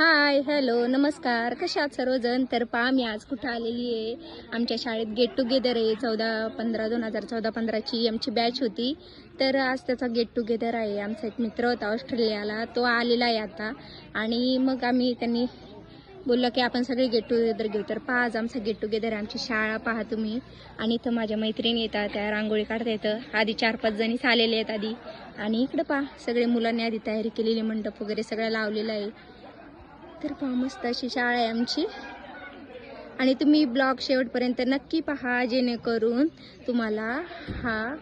Hi hello नमस्कार. कशात सर्वजण? तर पहा मी आज कुठं आलेली आहे. आमच्या शाळेत गेट टुगेदर आहे. चौदा पंधरा दोन हजार चौदा पंधराची आमची बॅच होती. तर आज त्याचा गेट टुगेदर आहे. आमचा एक मित्र होता ऑस्ट्रेलियाला. तो आलेला आहे आता. आणि मग आम्ही त्यांनी बोललं की आपण सगळे गेट टुगेदर घेऊ. तर पहा आज आमचा गेट टुगेदर आमची शाळा पहा तुम्ही. आणि इथं माझ्या मैत्रिणी येतात. त्या रांगोळी काढता येतं. आधी चार पाच जणीच आलेले आहेत आधी. आणि इकडं पहा सगळे मुलांनी आधी तयारी केलेली मंडप वगैरे सगळं लावलेलं आहे. तर पहा मस्त अशी शाळा आहे आमची. आणि तुम्ही ब्लॉग शेवटपर्यंत नक्की पहा जेणेकरून तुम्हाला हा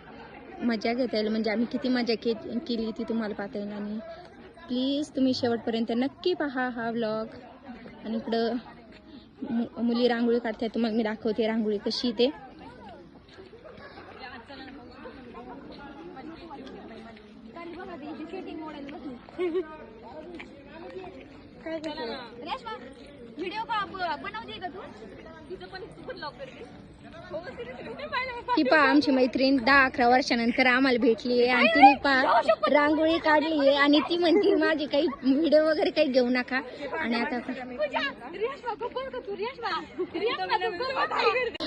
मजा घेता येईल. म्हणजे आम्ही किती मजा के केली ती तुम्हाला पाहता येईल. आणि प्लीज तुम्ही शेवटपर्यंत नक्की पहा हा ब्लॉग आणि इकडं मु- मुली रांगोळी काढतायत. तुम्हाला मी दाखवते रांगोळी कशी ते. व्हिडिओ बनवते का तू? तिचं पण तू पण लॉक करते हो, पहा आमची मैत्रीण दहा अकरा वर्षानंतर आम्हाला भेटली आहे. आणि तिने पहा रांगोळी काढली आहे आणि ती म्हणते माझी काही व्हिडिओ वगैरे काही घेऊ नका. आणि आता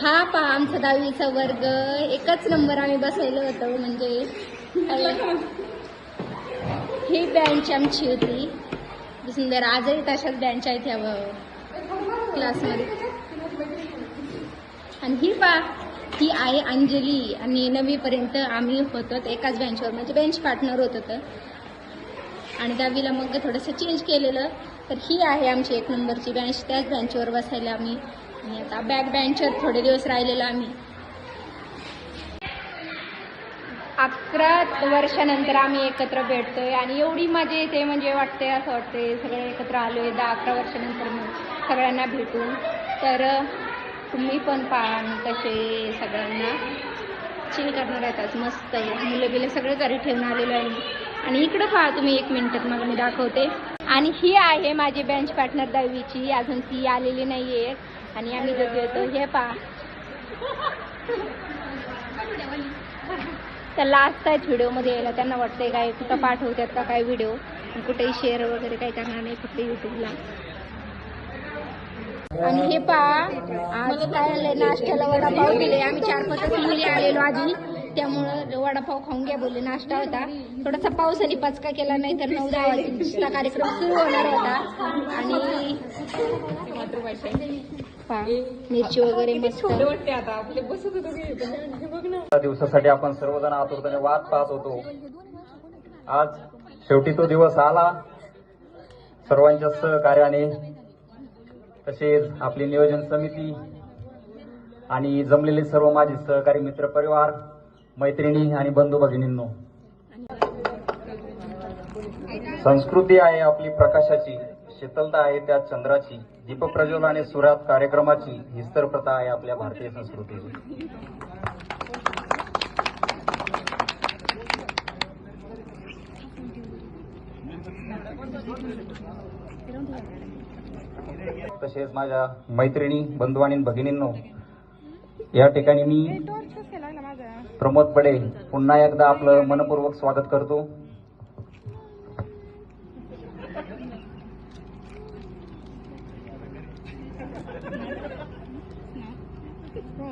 हा पहा आमचा दहावीचा वर्ग. एकच नंबर आम्ही बसलेलो होतो म्हणजे ही बेंच आमची होती. सुंदर. आजही तशाच बँच आहेत ह्या क्लासमध्ये आणि ही पा ही आहे अंजली आणि नववीपर्यंत आम्ही होतो एकाच बेंचवर म्हणजे बेंच पार्टनर होत होतं. आणि दहावीला मग थोडंसं चेंज केलेलं. तर ही आहे आमची एक नंबरची बेंच त्याच बेंचवर बसायला आम्ही. आणि आता बॅक बँचवर थोडे दिवस राहिलेलो आम्ही. अकरा वर्षानंतर आम्ही एकत्र भेटतोय आणि एवढी मजा येते म्हणजे वाटते असं वाटते सगळे एकत्र आलोय दहा अकरा वर्षानंतर मग सगळ्यांना भेटून. तर तुम्ही पण पहा तसे कसे सगळ्यांना चिल करणार आहेत मस्त मुलं बिलं सगळं घरी ठेवून आलेलो आहे. आणि इकडं पहा तुम्ही एक मिनिटात मला मी दाखवते. आणि ही आहे माझी बेंच पार्टनर दहावीची. अजून ती आलेली नाही आहे आणि आम्ही दोघे येतो हे पहा. त्या लास्ट आहेत व्हिडिओमध्ये यायला त्यांना वाटतंय काय कुठं पाठवतात का काय व्हिडिओ कुठेही शेअर वगैरे काही करणार नाही फक्त युट्यूबला आणि हे पहा आज काय आलंय नाश्त्याला वडापाव दिले आम्ही चार पाच मुली आलेलो आधी. त्यामुळं वडापाव खाऊन घ्या बोलले. नाश्ता होता. थोडासा पावसाने पचका केला नाही तर नऊ दहा कार्यक्रम सुरू होणार होता. आणि पहा, मिरची वगैरे मस्त. दिवसासाठी आपण सर्वजण आतुरतेने वाट पाहत होतो. आज शेवटी तो दिवस आला. सर्वांच्या सहकार्याने तसेच आपली नियोजन समिती आणि जमलेले सर्व माझे सहकारी मित्र परिवार मैत्रिणी आणि बंधू भगिनींनो. संस्कृती आहे आपली प्रकाशाची. शीतलता आहे त्या चंद्राची दीप प्रज्वलाने सुरात कार्यक्रमाची हिस्तर प्रथा आहे आपल्या भारतीय संस्कृतीची. तसेच माझ्या मैत्रिणी बंधू आणि भगिनींनो या ठिकाणी मी प्रमोद पडे पुन्हा एकदा आपलं मनपूर्वक स्वागत करतो.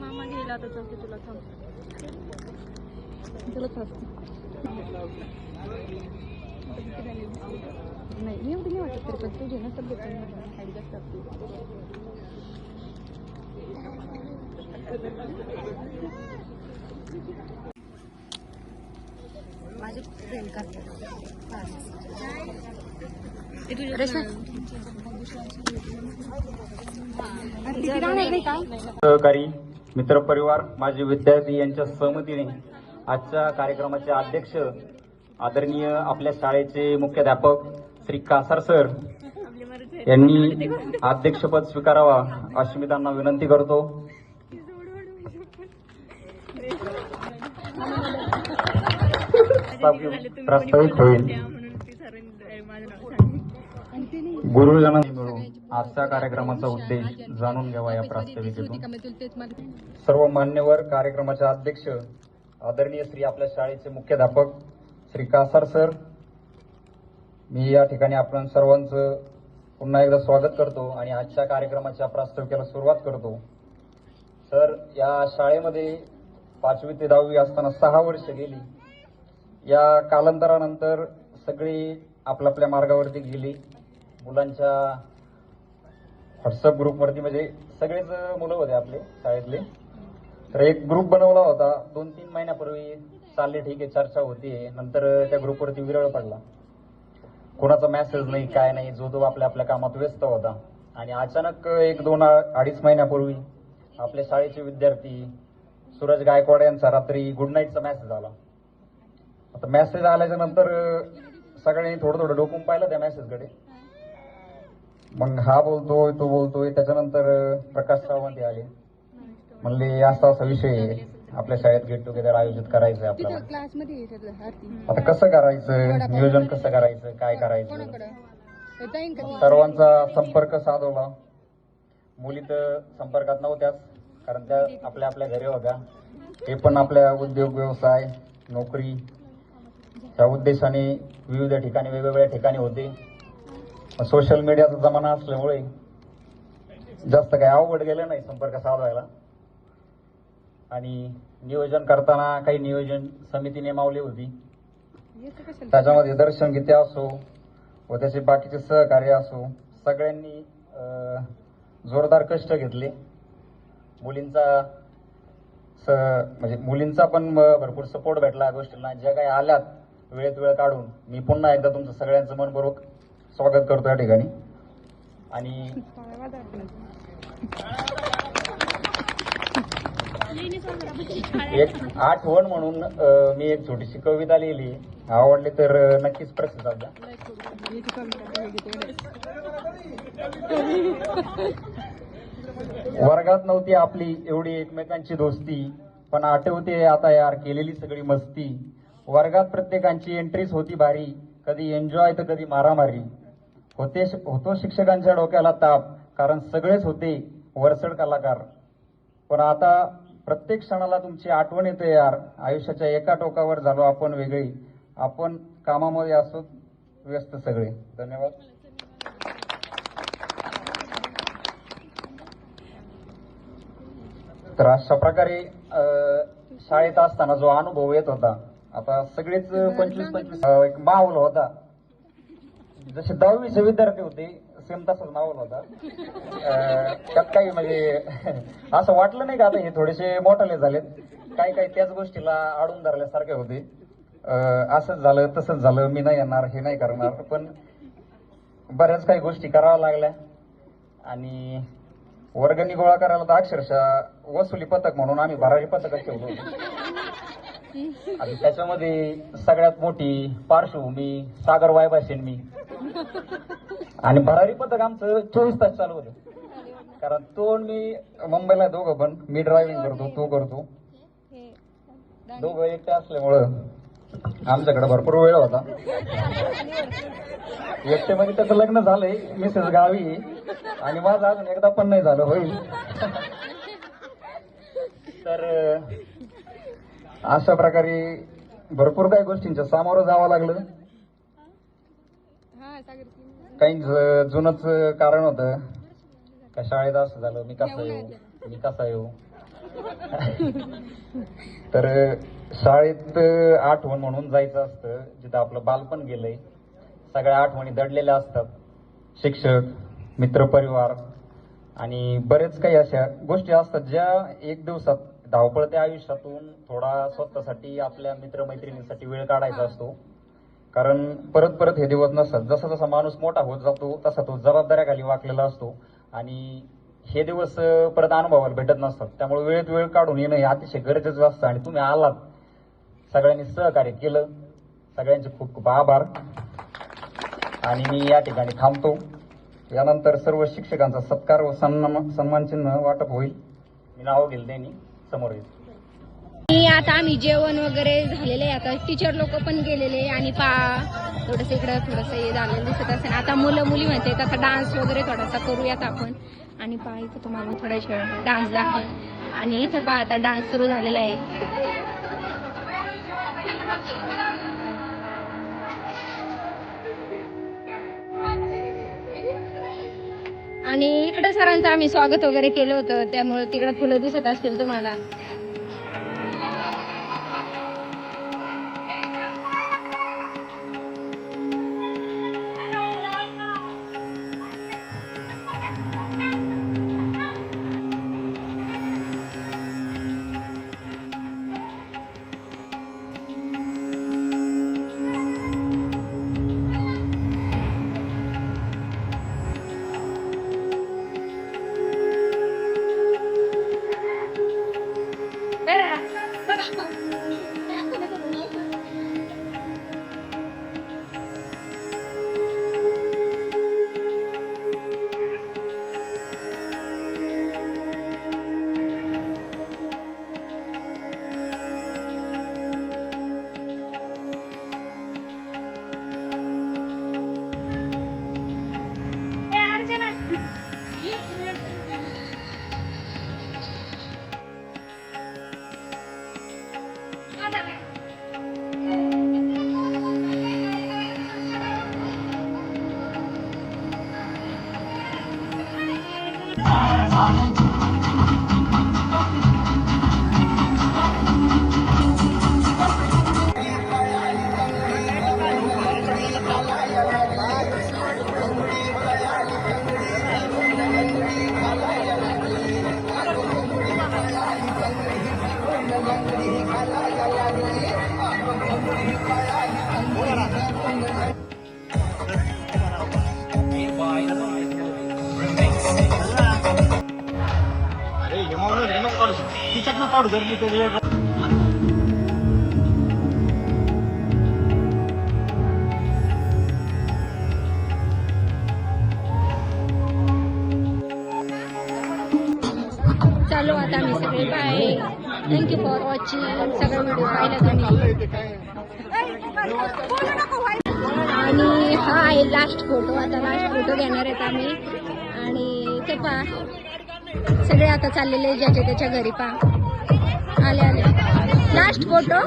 मामा गेला आता चौकी तुला थांब. तुला नाही मी एवढी नाही वाटत तरी पण तुझी ना तब्येत. हाईट जास्त असते माझे फ्रेंड करतात. सहकारी मित्रपरिवार माझे विद्यार्थी यांच्या सहमतीने आजच्या कार्यक्रमाचे अध्यक्ष आदरणीय आपल्या शाळेचे मुख्याध्यापक श्री कासार सर यांनी अध्यक्षपद स्वीकारावा अशी मी त्यांना विनंती करतो. प्रास्ताविक होईल गुरुजनांनी मिळून आजच्या कार्यक्रमाचा उद्देश जाणून घ्यावा या प्रास्ताविकेतून. सर्व मान्यवर कार्यक्रमाचे अध्यक्ष आदरणीय श्री आपल्या शाळेचे मुख्याध्यापक श्री कासार सर मी या ठिकाणी आपण सर्वांचं पुन्हा एकदा स्वागत करतो आणि आजच्या कार्यक्रमाच्या प्रास्ताविकेला सुरुवात करतो. सर या शाळेमध्ये पाचवी ते दहावी असताना सहा वर्ष गेली. या कालांतरानंतर सगळी आपल्या आपल्या मार्गावरती गेली. मुलांच्या व्हॉट्सअप ग्रुपवरती म्हणजे सगळेच मुलं होते आपले शाळेतले. तर एक ग्रुप बनवला होता. दोन तीन महिन्यापूर्वी चालले ठीक आहे चर्चा होती. नंतर त्या ग्रुपवरती विरळ पडला. कोणाचा मेसेज नाही काय नाही जो तो आपल्या आपल्या कामात व्यस्त होता. आणि अचानक एक दोन अडीच महिन्यापूर्वी आपल्या शाळेचे विद्यार्थी सूरज गायकवाड यांचा रात्री गुड नाईटचा मेसेज आला. आता मेसेज आल्याच्यानंतर सगळ्यांनी थोडं थोडं डोकून पाहिलं त्या मेसेजकडे मग हा बोलतोय तो बोलतोय त्याच्यानंतर प्रकाश सावंत आले. म्हणले असा असा विषय आहे. आपल्या शाळेत गेट टुगेदर आयोजित करायचंय आपल्याला. आता कसं करायचं? नियोजन कसं करायचं? काय करायचं? सर्वांचा संपर्क साधवला मुली तर संपर्कात नव्हत्याच कारण त्या आपल्या आपल्या घरी होत्या. ते पण आपल्या उद्योग व्यवसाय नोकरी त्या उद्देशाने विविध ठिकाणी वेगवेगळ्या ठिकाणी होते. सोशल मीडियाचा जमाना असल्यामुळे जास्त काही अवघड गेलं नाही संपर्क साधायला. आणि नियोजन करताना काही नियोजन समिती नेमावली होती. त्याच्यामध्ये दर्शनगीते असो व त्याचे बाकीचे सहकार्य असो सगळ्यांनी जोरदार कष्ट घेतले. मुलींचा स म्हणजे मुलींचा पण भरपूर सपोर्ट भेटला या गोष्टींना ज्या काही आल्यात वेळेत वेळ काढून मी पुन्हा एकदा तुमचं सगळ्यांचं मनपूर्वक स्वागत करतो या ठिकाणी. आणि एक आठवण म्हणून मी एक छोटीशी कविता लिहिली. आवडली तर नक्कीच प्रतिसाद द्या वर्गात नव्हती आपली एवढी एकमेकांची दोस्ती पण आठवते आता यार केलेली सगळी मस्ती. वर्गात प्रत्येकांची एंट्रीच होती भारी कधी एन्जॉय तर कधी मारामारी. होते होतो शिक्षकांच्या डोक्याला ताप कारण सगळेच होते वरचढ कलाकार. पण आता प्रत्येक क्षणाला तुमची आठवण येते यार. आयुष्याच्या एका टोकावर झालो आपण वेगळी. आपण कामामध्ये असो व्यस्त सगळे. धन्यवाद. तर अशा प्रकारे शाळेत असताना जो अनुभव येत होता आता सगळेच पंचवीस पंचवीस एक माहोल होता. जसे दहावीचे विद्यार्थी होते सेम तसाच माहोल होता. त्यात काही म्हणजे असं वाटलं नाही का आता हे थोडेसे मोठाले झालेत. काही काही त्याच गोष्टीला अडून धरल्यासारखे होते. असंच झालं तसंच झालं मी नाही येणार हे नाही करणार. पण बऱ्याच काही गोष्टी कराव्या लागल्या. आणि वर्गणी गोळा करायला तर अक्षरशः वसुली पथक म्हणून आम्ही भरारी पथकच ठेवलो आणि त्याच्यामध्ये सगळ्यात मोठी पार्श्वभूमी सागर वायबाशेन मी आणि भरारी पथक आमचं चोवीस तास चालू होतं. कारण तो मी मुंबईला आहे दोघं पण मी ड्रायव्हिंग करतो तो करतो. दोघं एकटे असल्यामुळं आमच्याकडे भरपूर वेळ होता. एकटेमध्ये म्हणजे त्याचं लग्न झालंय मिसेस गावी आणि माझं अजून एकदा पण नाही झालं होईल. तर अशा प्रकारे भरपूर काही गोष्टींच्या सामोरं जावं लागलं. काही जुनच कारण होतं. का शाळेत असं झालं मी कसा येऊ? मी कसा येऊ? तर शाळेत आठवण म्हणून जायचं असतं जिथं आपलं बालपण गेलंय. सगळ्या आठवणी दडलेल्या असतात. शिक्षक मित्रपरिवार आणि बरेच काही अशा गोष्टी असतात ज्या एक दिवसात धावपळत्या आयुष्यातून थोडा स्वतःसाठी आपल्या मित्रमैत्रिणींसाठी वेळ काढायचा असतो. कारण परत परत हे दिवस नसतात. जसा जसा माणूस मोठा होत जातो तसा तो जबाबदाऱ्याखाली वाकलेला असतो. आणि हे दिवस परत अनुभवायला भेटत नसतात. त्यामुळे वेळेत वेळ काढून येणं हे अतिशय गरजेचं असतं. आणि तुम्ही आलात. सगळ्यांनी सहकार्य केलं. सगळ्यांचे खूप खूप आभार. आणि मी या ठिकाणी थांबतो. यानंतर सर्व शिक्षकांचा सत्कार व सन्मान सन्मान चिन्ह वाटप होईल. मी नाव घेईल त्यांनी. समोर येईल. आणि आता आम्ही जेवण वगैरे झालेले आहे. आता टीचर लोक पण गेलेले आणि पा थोडस इकडं थोडस हे झालेलं दिसत असेल. आता मुलं मुली म्हणते आता डान्स वगैरे थोडासा करूयात आपण. आणि पा इथं तुम्हाला थोड्याशा डान्स दाखव आणि इथं पहा आता डान्स सुरू झालेला आहे. आणि इकडे सरांचं आम्ही स्वागत वगैरे केलं होतं त्यामुळे तिकडे फुलं दिसत असतील तुम्हाला. चालू आता आम्ही सगळे. Bye thank you for watching सगळा व्हिडिओ पाहिला तुम्ही आणि हा आहे लास्ट फोटो आता लास्ट फोटो घेणार आहेत आम्ही. आणि ते पहा. सगळे आता चाललेले ज्याच्या त्याच्या घरी पा आले आले. Last photo